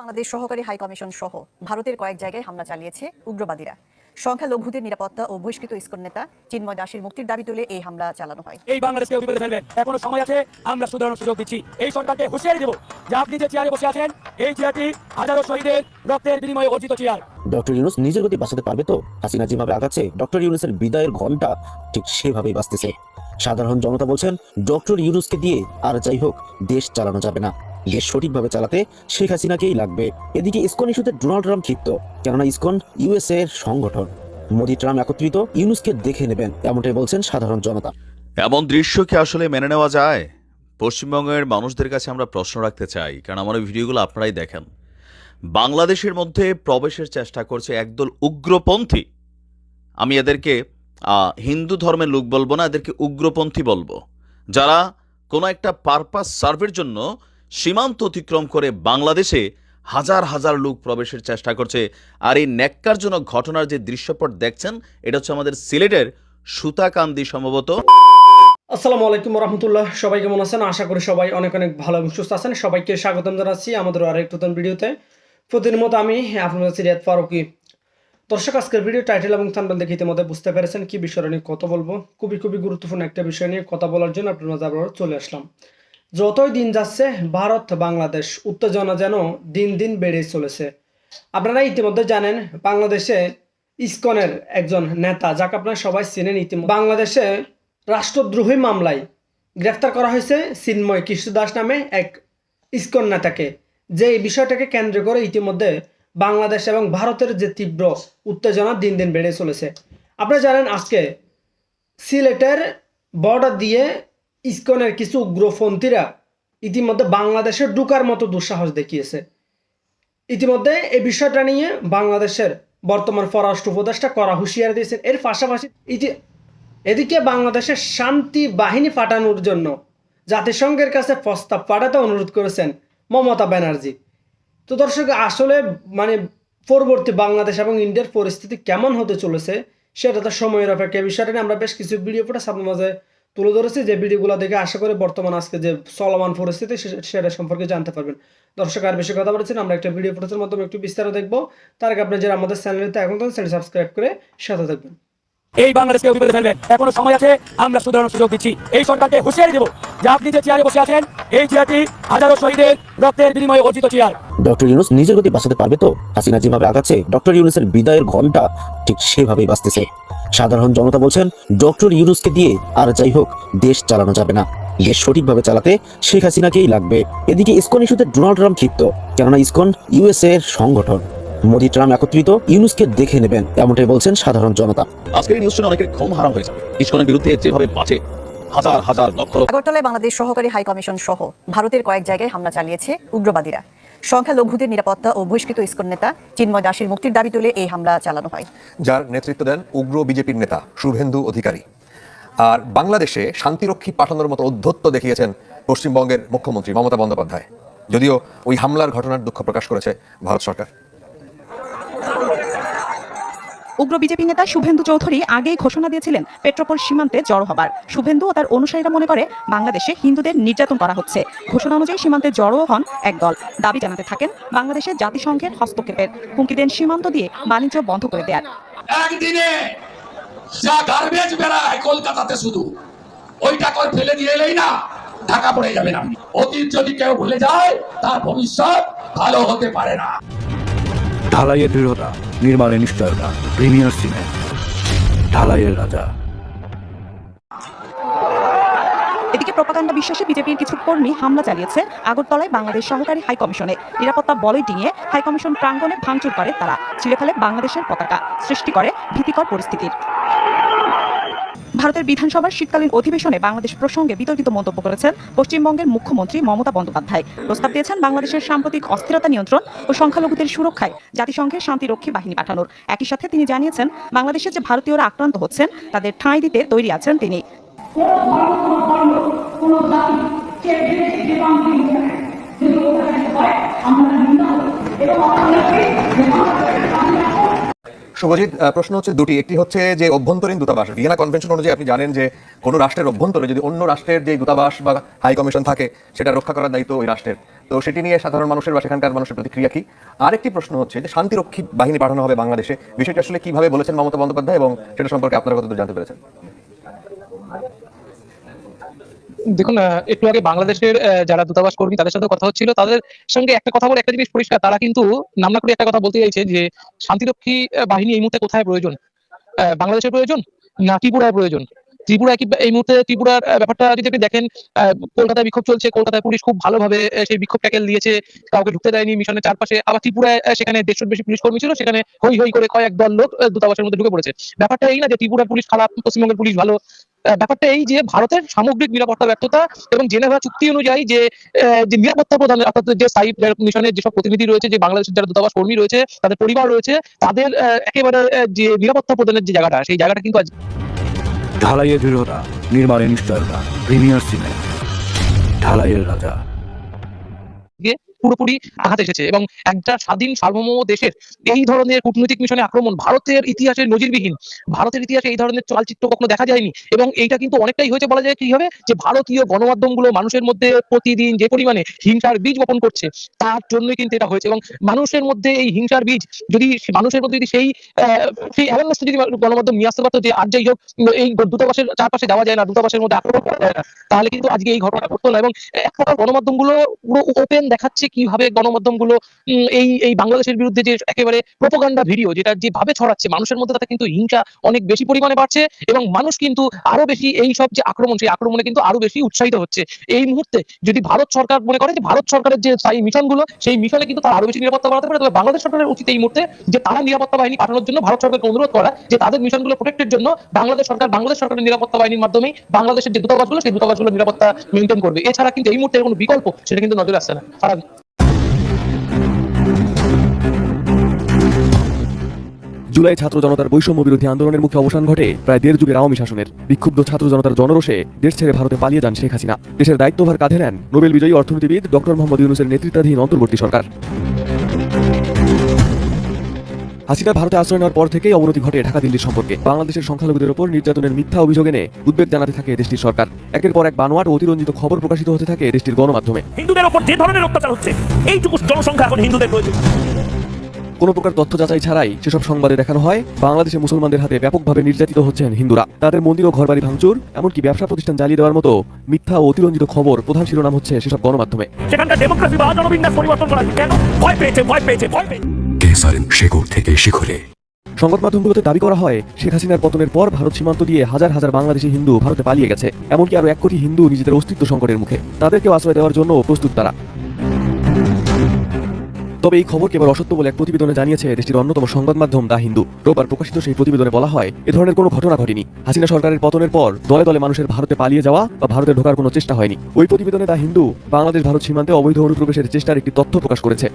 বাংলাদেশ সহকারী high commission সহ ভারতের কয়েক জায়গায় হামলা চালিয়েছে উগ্রবাদীরা। সংখ্যালঘুদের নিরাপত্তা ও বহিষ্কৃত ইস্কন নেতা চিন্ময় দাসের মুক্তির দাবি তুলে এই হামলা চালানো হয়। এই বাংলাদেশকে বিপদে ফেলবে। এখনও সময় আছে আমরা সুধারণের সুযোগ দিচ্ছি। এই সরকারকে হুঁশিয়ারি দেবো। যে আপনি যে চেয়ারে বসে আছেন এই চেয়ারটি হাজারো শহীদের রক্তের বিনিময়ে অর্জিত চেয়ার। ডক্টর ইউনুস নিজের গতি বাঁচাতে পারবে তো? হাসিনা যেভাবে আগাচ্ছে ডক্টর ইউনুসের বিদায়ের ঘণ্টা ঠিক সেভাবেই বাঁচতেছে। সাধারণ জনতা বলছেন ডক্টর ইউনুসকে দিয়ে আর যাই হোক দেশ চালানো যাবে না। দেশ সঠিকভাবে চালাতে শেখ হাসিনাকেই লাগবে। এদিকে ইসকন ইস্যুতে ডোনাল্ড ট্রাম্প ক্ষিপ্ত। কেননা ইসকন ইউএসএ এর সংগঠন। মোদি ট্রাম্প একত্রিত ইউনুসকে দেখে নেবেন, এমনটাই বলছেন সাধারণ জনতা। এমন দৃশ্য কি আসলে মেনে নেওয়া যায়? পশ্চিমবঙ্গের মানুষদের কাছে আমরা প্রশ্ন রাখতে চাই, কারণ আমার ভিডিওগুলো আপনারাই দেখেন। বাংলাদেশের মধ্যে প্রবেশের চেষ্টা করছে একদল উগ্রপন্থী। আমি এদেরকে হিন্দু ধর্মের লোক বলব না, এদেরকে উগ্রপন্থী বলব। যারা কোনো একটা পারপাস সার্ভের জন্য সীমান্ত অতিক্রম করে বাংলাদেশে হাজার হাজার লোক প্রবেশের চেষ্টা করছে। আর এই ন্যাক্কারজনক ঘটনার যে দৃশ্যপট দেখছেন, এটা হচ্ছে আমাদের সিলেটের সুতাকান্দি সম্ভবত। আসসালামু আলাইকুম রহমতুল্লাহ, সবাই কেমন আছেন? আশা করি সবাই অনেক অনেক ভালো এবং সুস্থ আছেন। সবাইকে স্বাগতম জানাচ্ছি আমাদের আরেক নতুন ভিডিওতে। প্রতিদিন মতো আমি আপনার কাছে ফারুকি। দর্শক, আজকের ভিডিও টাইটেল এবং থাম্বেল দেখে ইতিমধ্যে বুঝতে পেরেছেন কি বিষয় নিয়ে কথা বলব। খুবই খুবই গুরুত্বপূর্ণ একটা বিষয় নিয়ে কথা বলার জন্য আপনার মাঝে আবার চলে আসলাম। যতই দিন যাচ্ছে, ভারত, বাংলাদেশ উত্তেজনা যেন দিন দিন বেড়ে চলেছে। আপনারা ইতিমধ্যে জানেন, বাংলাদেশে ইসকনের একজন নেতা, যাকে আপনারা সবাই চেনেন ইতিমধ্যে। বাংলাদেশে রাষ্ট্রদ্রোহী মামলায় গ্রেফতার করা হয়েছে চিন্ময় কৃষ্ণ দাস নামে এক ইসকন নেতাকে। যে এই বিষয়টাকে কেন্দ্র করে ইতিমধ্যে বাংলাদেশ এবং ভারতের যে তীব্র উত্তেজনা দিন দিন বেড়ে চলেছে। আপনারা জানেন, আজকে সিলেটের বর্ডার দিয়ে ইসকনের কিছু উগ্রপন্থীরা ইতিমধ্যে বাংলাদেশে ঢুকার মতো দুঃসাহস দেখিয়েছে। ইতিমধ্যে এই বিষয়টা নিয়ে বাংলাদেশের বর্তমান পররাষ্ট্র উপদেষ্টা করা হুঁশিয়ারি দিয়েছেন। এর পাশাপাশি ইতি এদিকে বাংলাদেশের শান্তি বাহিনী পাঠানোর জন্য জাতিসংঘের কাছে প্রস্তাব পাঠাতে অনুরোধ করেছেন মমতা ব্যানার্জি। তো দর্শক, আসলে মানে পরবর্তী বাংলাদেশ এবং ইন্ডিয়ার পরিস্থিতি কেমন হতে চলেছে সেটা তো সময়ের অপেক্ষা বিষয়টা নিয়ে আমরা বেশ কিছু ভিডিও ফুটেজ আপনার মাঝে তুলে ধরেছি যে ভিডিওগুলো দেখে আশা করি বর্তমান আজকে যে চলমান পরিস্থিতি সেটা সম্পর্কে জানতে পারবেন। দর্শক আর বেশি কথা বলেছেন আমরা একটা ভিডিও ফুটেজের মাধ্যমে একটু বিস্তারিত দেখব। তার আগে আপনি যারা আমাদের চ্যানেলতে এখন তখন চ্যানেল সাবস্ক্রাইব করে সাথে থাকবেন। এই বাংলাদেশকে বিপদে ফেলবে এখনও সময় আছে আমরা সুধারণের সুযোগ দিচ্ছি। এই সরকারকে হুঁশিয়ারি দেবো যে আপনি যে চেয়ারে বসে আছেন এই চেয়ারটি হাজারো শহীদের রক্তের বিনিময়ে অর্জিত চেয়ার ডক্টর ইউনুস নিজের গতি বাঁচাতে পারবে তো? হাসিনা যেভাবে আগাচ্ছে ডক্টর ইউনুসের বিদায়ের ঘণ্টা ঠিক সেভাবেই বাঁচতেছে। সাধারণ জনতা বলছেন ডক্টর ইউনুসকে দিয়ে আর যাই হোক দেশ চালানো যাবে না। দেশ সঠিকভাবে চালাতে শেখ হাসিনাকেই লাগবে। এদিকে ইসকন ইস্যুতে ডোনাল্ড ট্রাম্প ক্ষিপ্ত কেননা ইসকন ইউএসএ এর সংগঠন। মোদি ট্রাম্প একত্রিত ইউনুসকে দেখে নেবেন এমনটাই বলছেন সাধারণ জনতা। আজকের নিউজ শুনে অনেকের ঘুম হারাম হয়ে যাবে। ইস্কনের বিরুদ্ধে যেভাবে বাঁচে হাজার হাজার লক্ষ লক্ষ আগরতলায় বাংলাদেশ সহকারী হাই কমিশন সহ ভারতের কয়েক জায়গায় হামলা চালিয়েছে উগ্রবাদীরা। সংখ্যালঘুদের নিরাপত্তা ও বহিষ্কৃত ইস্কন নেতা চিন্ময় দাসের মুক্তির দাবি তুলে এই হামলা চালানো হয়। যার নেতৃত্ব দেন উগ্র বিজেপির নেতা শুভেন্দু অধিকারী। আর বাংলাদেশে শান্তিরক্ষী পাঠানোর মতো অধ্যত্ত দেখিয়েছেন পশ্চিমবঙ্গের মুখ্যমন্ত্রী মমতা বন্দ্যোপাধ্যায়। যদিও ওই হামলার ঘটনার দুঃখ প্রকাশ করেছে ভারত সরকার। উগ্র বিজেপি নেতা শুভেন্দু চৌধুরী আগেই ঘোষণা দিয়েছিলেন পেট্রোপোল সীমান্তে জড়ো হবার। শুভেন্দু ও তার অনুসারীরা মনে করে বাংলাদেশে হিন্দুদের নির্যাতন করা হচ্ছে। ঘোষণা অনুযায়ী সীমান্তে জড়ো হন একদল দাবি জানাতে থাকেন বাংলাদেশের জাতিসংঘের হস্তক্ষেপের। হুমকি দেন সীমান্ত দিয়ে বাণিজ্য বন্ধ করে দেয়ার। একদিনে যা গার্বেজ বেড়ায় কলকাতাতে শুধু ওইটা করে ফেলে দিয়ে এলেই না ঢাকা পড়ে যাবে না। অতীত যদি কেউ ভুলে যায় তার ভবিষ্যৎ ভালো হতে পারে না। ঢালাইয়ের দৃঢ়তা। নির্মাণের নিশ্চয়তা। প্রিমিয়ার সিমেন্ট ঢালাইয়ের রাজা। এদিকে প্রপাকাণ্ডা বিশ্বাসে বিজেপির কিছু কর্মী হামলা চালিয়েছে আগরতলায় বাংলাদেশ সহকারী হাই কমিশনে নিরাপত্তা বলয় ডিঙিয়ে হাই কমিশন প্রাঙ্গণে ভাঙচুর করে তারা। ছিঁড়ে ফেলে বাংলাদেশের পতাকা সৃষ্টি করে ভীতিকর পরিস্থিতির। ভারতের বিধানসভার শীতকালীন অধিবেশনে বাংলাদেশ প্রসঙ্গে বিতর্কিত মন্তব্য করেছেন পশ্চিমবঙ্গের মুখ্যমন্ত্রী মমতা বন্দ্যোপাধ্যায়। প্রস্তাব দিয়েছেন বাংলাদেশের সাম্প্রতিক অস্থিরতা নিয়ন্ত্রণ ও সংখ্যালঘুদের সুরক্ষায় জাতিসংঘের শান্তিরক্ষী বাহিনী পাঠানোর। একই সাথে তিনি জানিয়েছেন, বাংলাদেশে যে ভারতীয়রা আক্রান্ত হচ্ছেন, তাদের ঠাঁই দিতে তৈরি আছেন তিনি। শুভজিৎ প্রশ্ন হচ্ছে দুটি। একটি হচ্ছে যে অভ্যন্তরীণ দূতাবাস, ভিয়েনা কনভেনশন অনুযায়ী আপনি জানেন যে কোনো রাষ্ট্রের অভ্যন্তরে যদি অন্য রাষ্ট্রের যে দূতাবাস বা হাই কমিশন থাকে, সেটা রক্ষা করার দায়িত্ব ওই রাষ্ট্রের। তো সেটি নিয়ে সাধারণ মানুষের বা সেখানকার মানুষের প্রতিক্রিয়া কি? আরেকটি প্রশ্ন হচ্ছে যে শান্তিরক্ষী বাহিনী পাঠানো হবে বাংলাদেশে, বিষয়টি আসলে কীভাবে বলেছেন মমতা বন্দ্যোপাধ্যায় এবং সেটা সম্পর্কে আপনারা কতদূর জানতে পেরেছেন? দেখুন একটু আগে বাংলাদেশের যারা দূতাবাস কর্মী তাদের সাথে কথা হচ্ছিল। তাদের সঙ্গে একটা কথা বলে একটা জিনিস পরিষ্কার, তারা কিন্তু নামনা করে একটা কথা বলতে চাইছে যে, শান্তিরক্ষী বাহিনী এই মুহূর্তে কোথায় প্রয়োজন? বাংলাদেশের প্রয়োজন না ত্রিপুরায় প্রয়োজন? ত্রিপুরা কি এই মুহূর্তে ত্রিপুরার ব্যাপারটা যদি আপনি দেখেন কলকাতায় বিক্ষোভ চলছে কলকাতায় পুলিশ খুব ভালোভাবে সেই বিক্ষোভ ট্যাকেল দিয়েছে, কাউকে ঢুকতে দেয়নি মিশনের চারপাশে, আবার ত্রিপুরায় সেখানে দেড়শোর বেশি পুলিশ কর্মী ছিল, সেখানে হই হই করে কয়েক দল লোক দূতাবাসের মধ্যে ঢুকে পড়েছে। ব্যাপারটা এই না যে ত্রিপুরার পুলিশ খারাপ, পশ্চিমবঙ্গের পুলিশ ভালো ব্যাপারটা এই যে ভারতের সামগ্রিক নিরাপত্তা ব্যর্থতা এবং জেনেভা চুক্তি অনুযায়ী যে যে নিরাপত্তা প্রদান অর্থাৎ যে স্থায়ী মিশনের যেসব প্রতিনিধি রয়েছে, যে বাংলাদেশের যারা দূতাবাস কর্মী রয়েছে, তাদের পরিবার রয়েছে, তাদের একেবারে যে নিরাপত্তা প্রদানের যে জায়গাটা, সেই জায়গাটা কিন্তু আজ ঢালাইয়ের দৃঢ়তা নির্মাণের নিশ্চয়তা প্রিমিয়ার সিনেমা। ঢালাইয়ের রাজা পুরোপুরি আঘাত এসেছে এবং একটা স্বাধীন সার্বভৌম দেশের এই ধরনের কূটনৈতিক মিশনে আক্রমণ ভারতের ইতিহাসে নজিরবিহীন। ভারতের ইতিহাসে এই ধরনের চালচিত্র কখনো দেখা যায়নি এবং এইটা কিন্তু অনেকটাই হয়েছে বলা যায় কি হবে যে ভারতীয় গণমাধ্যমগুলো মানুষের মধ্যে প্রতিদিন যে পরিমাণে হিংসার বীজ বপন করছে, তার জন্যই কিন্তু এটা হয়েছে এবং মানুষের মধ্যে এই হিংসার বীজ যদি মানুষের মধ্যে যদি সেই সেই অ্যাওয়ারনেস যদি গণমাধ্যম নিয়ে আসতে পারতো যে আর যাই হোক, এই দূতাবাসের চারপাশে যাওয়া যায় না, দূতাবাসের মধ্যে আক্রমণ করা যায় না, তাহলে কিন্তু আজকে এই ঘটনা ঘটতো না এবং এক প্রকার গণমাধ্যমগুলো পুরো ওপেন দেখাচ্ছে কীভাবে গণমাধ্যমগুলো এই এই বাংলাদেশের বিরুদ্ধে যে একেবারে প্রোপাগান্ডা ভিডিও যেটা যেভাবে ছড়াচ্ছে, মানুষের মধ্যে তাতে কিন্তু হিংসা অনেক বেশি পরিমাণে বাড়ছে এবং মানুষ কিন্তু আরও বেশি এই সব যে আক্রমণ, সেই আক্রমণে কিন্তু আরও বেশি উৎসাহিত হচ্ছে। এই মুহূর্তে যদি ভারত সরকার মনে করে যে ভারত সরকারের যে স্থায়ী মিশনগুলো, সেই মিশনে কিন্তু তারা আরও বেশি নিরাপত্তা বাড়াতে পারে, তবে বাংলাদেশ সরকারের উচিত এই মুহূর্তে যে তারা নিরাপত্তা বাহিনী পাঠানোর জন্য ভারত সরকারকে অনুরোধ করা যে তাদের মিশনগুলো প্রোটেক্টের জন্য বাংলাদেশ সরকার, বাংলাদেশ সরকারের নিরাপত্তা বাহিনীর মাধ্যমে বাংলাদেশের যে দূতাবাসগুলো, সেই দূতাবাসগুলো নিরাপত্তা মেনটেন করবে। এছাড়া কিন্তু এই মুহূর্তে কোনো বিকল্প, সেটা কিন্তু নজরে আসছে না। জুলাই ছাত্র জনতার বৈষম্য বিরোধী আন্দোলনের মুখে অবসান ঘটে প্রায় দেড় যুগের আওয়ামী শাসনের। বিক্ষুব্ধ ছাত্র জনতার জনরোষে দেশ ছেড়ে ভারতে পালিয়ে যান শেখ হাসিনা। দেশের দায়িত্বভার কাঁধে নেন নোবেল বিজয়ী অর্থনীতিবিদ ডক্টর মোহাম্মদ ইউনুসের নেতৃত্বাধীন অন্তর্বর্তী সরকার। হাসিনা ভারতে আশ্রয় নেওয়ার পর থেকেই অবনতি ঘটে ঢাকা দিল্লির সম্পর্কে। বাংলাদেশের সংখ্যালঘুদের উপর নির্যাতনের মিথ্যা অভিযোগ এনে উদ্বেগ জানাতে থাকে দেশটির সরকার। একের পর এক বানোয়াট অতিরঞ্জিত খবর প্রকাশিত হতে থাকে দেশটির গণমাধ্যমে। হিন্দুদের ওপর যে ধরনের অত্যাচার হচ্ছে, এইটুকু জনসংখ্যা এখন হিন্দুদের কোনো প্রকার তথ্য যাচাই ছাড়াই সেসব সংবাদে দেখানো হয় বাংলাদেশে মুসলমানদের হাতে ব্যাপকভাবে নির্যাতিত হচ্ছেন হিন্দুরা। তাদের মন্দির ও ঘরবাড়ি ভাঙচুর এমনকি ব্যবসা প্রতিষ্ঠান জ্বালিয়ে দেওয়ার মতো মিথ্যা ও অতিরঞ্জিত খবর প্রধান শিরোনাম হচ্ছে সেসব গণমাধ্যমে। সেখানকার ডেমোক্রেসি বা জনবিন্যাস পরিবর্তন করা কেন? ভয় পেয়েছে ভয় পেয়েছে ভয় পেয়েছে। কেসারেন থেকে শিখরে। সংবাদ মাধ্যমগুলোতে দাবি করা হয় শেখ হাসিনার পতনের পর ভারত সীমান্ত দিয়ে হাজার হাজার বাংলাদেশি হিন্দু ভারতে পালিয়ে গেছে এমনকি আরও এক কোটি হিন্দু নিজেদের অস্তিত্ব সংকটের মুখে। তাদেরকেও আশ্রয় দেওয়ার জন্য প্রস্তুত তারা। তবে এই খবর কেবল অসত্য বলে এক প্রতিবেদনে জানিয়েছে দেশটির অন্যতম সংবাদ মাধ্যম দা হিন্দু। রোববার প্রকাশিত সেই প্রতিবেদনে বলা হয়, এ ধরনের কোনো ঘটনা ঘটেনি। হাসিনা সরকারের পতনের পর দলে দলে মানুষের ভারতে পালিয়ে যাওয়া বা ভারতে ঢোকার কোনো চেষ্টা হয়নি। ওই প্রতিবেদনে দা হিন্দু বাংলাদেশ ভারত সীমান্তে অবৈধ অনুপ্রবেশের চেষ্টার একটি তথ্য প্রকাশ করেছে।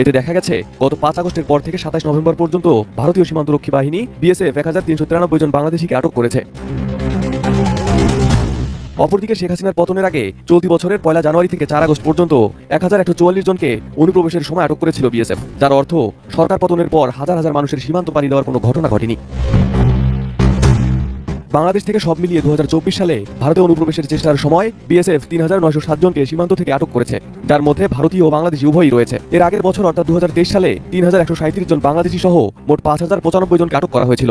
এতে দেখা গেছে, গত পাঁচ আগস্টের পর থেকে সাতাশ নভেম্বর পর্যন্ত ভারতীয় সীমান্তরক্ষী বাহিনী বিএসএফ এক হাজার তিনশো তিরানব্বই জন বাংলাদেশিকে আটক করেছে। অপরদিকে শেখ হাসিনার পতনের আগে চলতি বছরের পয়লা জানুয়ারি থেকে চার আগস্ট পর্যন্ত এক হাজার একশো চুয়াল্লিশ জনকে অনুপ্রবেশের সময় আটক করেছিল বিএসএফ, যার অর্থ সরকার পতনের পর হাজার হাজার মানুষের সীমান্ত পাড়ি দেওয়ার কোনো ঘটনা ঘটেনি। বাংলাদেশ থেকে সব মিলিয়ে দু হাজার চব্বিশ সালে ভারতে অনুপ্রবেশের চেষ্টার সময় বিএসএফ তিন হাজার নয়শো সাত জনকে সীমান্ত থেকে আটক করেছে, যার মধ্যে ভারতীয় ও বাংলাদেশি উভয়ই রয়েছে। এর আগের বছর অর্থাৎ দু হাজার তেইশ সালে তিন হাজার একশো জন বাংলাদেশি সহ মোট পাঁচ হাজার পঁচানব্বই জনকে আটক করা হয়েছিল।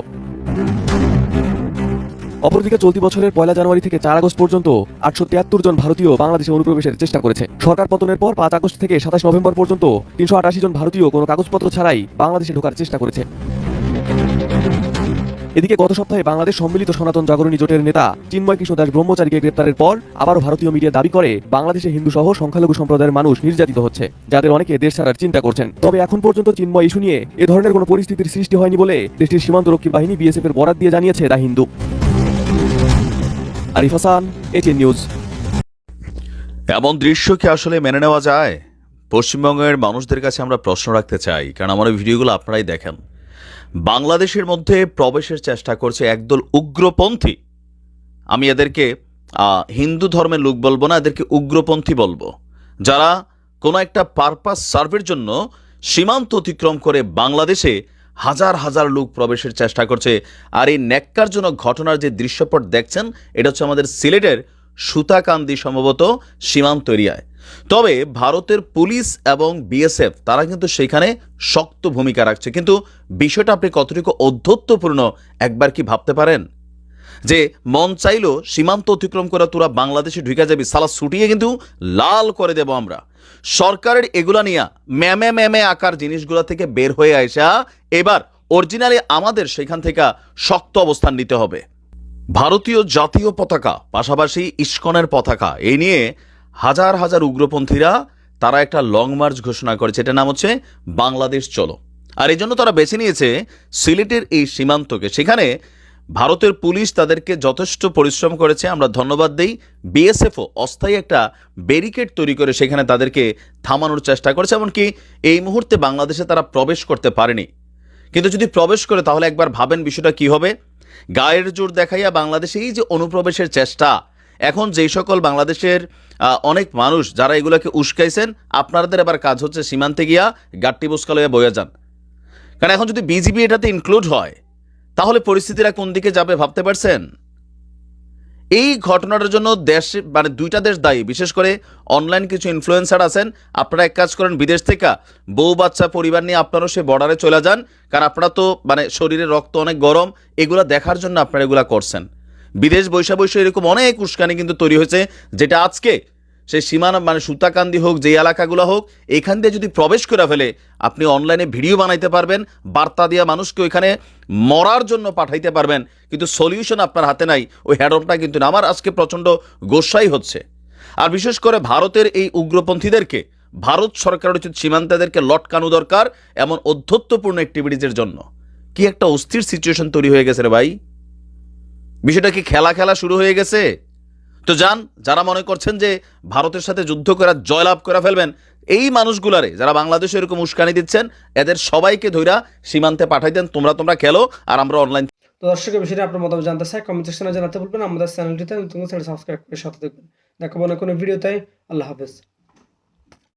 অপরদিকে চলতি বছরের পয়লা জানুয়ারি থেকে চার আগস্ট পর্যন্ত আটশো তিয়াত্তর জন ভারতীয় বাংলাদেশে অনুপ্রবেশের চেষ্টা করেছে। সরকার পতনের পর পাঁচ আগস্ট থেকে সাতাশ নভেম্বর পর্যন্ত তিনশো আটাশি জন ভারতীয় কোনো কাগজপত্র ছাড়াই বাংলাদেশে ঢোকার চেষ্টা করেছে। এদিকে গত সপ্তাহে বাংলাদেশ সম্মিলিত সনাতন জাগরণী জোটের নেতা চিন্ময় কৃষ্ণ দাস ব্রহ্মচারীকে গ্রেপ্তারের পর আবারও ভারতীয় মিডিয়া দাবি করে, বাংলাদেশে হিন্দু সহ সংখ্যালঘু সম্প্রদায়ের মানুষ নির্যাতিত হচ্ছে, যাদের অনেকে দেশ ছাড়ার চিন্তা করছেন। তবে এখন পর্যন্ত চিন্ময় ইস্যু নিয়ে এ ধরনের কোনো পরিস্থিতির সৃষ্টি হয়নি বলে দেশটির সীমান্তরক্ষী বাহিনী বিএসএফ এর বরাত দিয়ে জানিয়েছে the Hindu. Arif Hasan, ATN news. এমন দৃশ্য কি আসলে মেনে নেওয়া যায়? পশ্চিমবঙ্গের মানুষদের কাছে আমরা প্রশ্ন রাখতে চাই, কারণ আমার ভিডিওগুলো আপনারাই দেখেন। বাংলাদেশের মধ্যে প্রবেশের চেষ্টা করছে একদল উগ্রপন্থী। আমি এদেরকে হিন্দু ধর্মের লোক বলব না, এদেরকে উগ্রপন্থী বলব। যারা কোনো একটা পারপাস সার্ভের জন্য সীমান্ত অতিক্রম করে বাংলাদেশে হাজার হাজার লোক প্রবেশের চেষ্টা করছে। আর এই ন্যাক্কারজনক ঘটনার যে দৃশ্যপট দেখছেন, এটা হচ্ছে আমাদের সিলেটের সুতাকান্দি সম্ভবত সীমান্ত এরিয়ায়। তবে ভারতের পুলিশ এবং বিএসএফ, তারা কিন্তু সেখানে শক্ত ভূমিকা রাখছে। কিন্তু বিষয়টা আপনি কতটুকু অধ্যত্বপূর্ণ একবার কি ভাবতে পারেন? যে মন চাইলো সীমান্ত অতিক্রম করে তোরা বাংলাদেশে ঢুকে যাবি, সালা ছুটিয়ে কিন্তু লাল করে দেব আমরা। সরকারের এগুলা নিয়ে ম্যামে ম্যামে আকার জিনিসগুলো থেকে বের হয়ে আসা এবার অরিজিনালি আমাদের সেখান থেকে শক্ত অবস্থান নিতে হবে। ভারতীয় জাতীয় পতাকা, পাশাপাশি ইস্কনের পতাকা, এই নিয়ে হাজার হাজার উগ্রপন্থীরা তারা একটা লং মার্চ ঘোষণা করেছে, এটার নাম হচ্ছে বাংলাদেশ চলো। আর এই জন্য তারা বেছে নিয়েছে সিলেটের এই সীমান্তকে। সেখানে ভারতের পুলিশ তাদেরকে যথেষ্ট পরিশ্রম করেছে, আমরা ধন্যবাদ দেই। বিএসএফও অস্থায়ী একটা ব্যারিকেড তৈরি করে সেখানে তাদেরকে থামানোর চেষ্টা করেছে, এমনকি এই মুহূর্তে বাংলাদেশে তারা প্রবেশ করতে পারেনি। কিন্তু যদি প্রবেশ করে, তাহলে একবার ভাবেন বিষয়টা কি হবে? গায়ের জোর দেখাইয়া বাংলাদেশে এই যে অনুপ্রবেশের চেষ্টা, এখন যেই সকল বাংলাদেশের অনেক মানুষ যারা এগুলোকে উস্কাইছেন, আপনাদের এবার কাজ হচ্ছে সীমান্তে গিয়া গাট্টি বুসকালয়ে বয়ে যান। কারণ এখন যদি বিজিবি এটাতে ইনক্লুড হয় তাহলে পরিস্থিতিটা কোন দিকে যাবে ভাবতে পারছেন? এই ঘটনাটার জন্য দেশ মানে দুইটা দেশ দায়ী, বিশেষ করে অনলাইন কিছু ইনফ্লুয়েন্সার আছেন। আপনারা এক কাজ করেন, বিদেশ থেকে বউ বাচ্চা পরিবার নিয়ে আপনারাও সে বর্ডারে চলে যান। কারণ আপনারা তো মানে শরীরে রক্ত অনেক গরম, এগুলা দেখার জন্য আপনারা এগুলা করছেন। বিদেশ বৈশা বৈশা এরকম অনেক উস্কানি কিন্তু তৈরি হয়েছে, যেটা আজকে সে সীমানা মানে সুতাকান্দি হোক যে এলাকাগুলো হোক, এখান দিয়ে যদি প্রবেশ করে ফেলে, আপনি অনলাইনে ভিডিও বানাইতে পারবেন, বার্তা দিয়া মানুষকে ওইখানে মরার জন্য পাঠাইতে পারবেন, কিন্তু সলিউশন আপনার হাতে নাই। ওই হ্যাডলটা কিন্তু। আমার আজকে প্রচণ্ড গোসাই হচ্ছে। আর বিশেষ করে ভারতের এই উগ্রপন্থীদেরকে, ভারত সরকারের উচিত সীমান্তাদেরকে লটকানো দরকার, এমন অধ্যত্বপূর্ণ অ্যাক্টিভিটিজের জন্য। কি একটা অস্থির সিচুয়েশন তৈরি হয়ে গেছে রে ভাই। বিষয়টা কি খেলা খেলা শুরু হয়ে গেছে? তো যান, যারা মনে করছেন যে ভারতের সাথে যুদ্ধ করে, জয়লাভ করে ফেলবেন, এই মানুষগুলারে, যারা বাংলাদেশে এরকম উস্কানি দিচ্ছেন, এদের সবাইকে ধৈরা সীমান্তে পাঠাই দেন, তোমরা তোমরা খেলো, আর আমরা অনলাইন তো দর্শকের বিষয়ে আপনার মতামত জানতে চাই কমেন্ট সেকশনে জানাতে বলবেন আমাদের চ্যানেলটিতে নতুন চ্যানেল সাবস্ক্রাইব করে সাথে দেখবেন দেখাবো না কোনো ভিডিওতে আল্লাহ হাফেজ।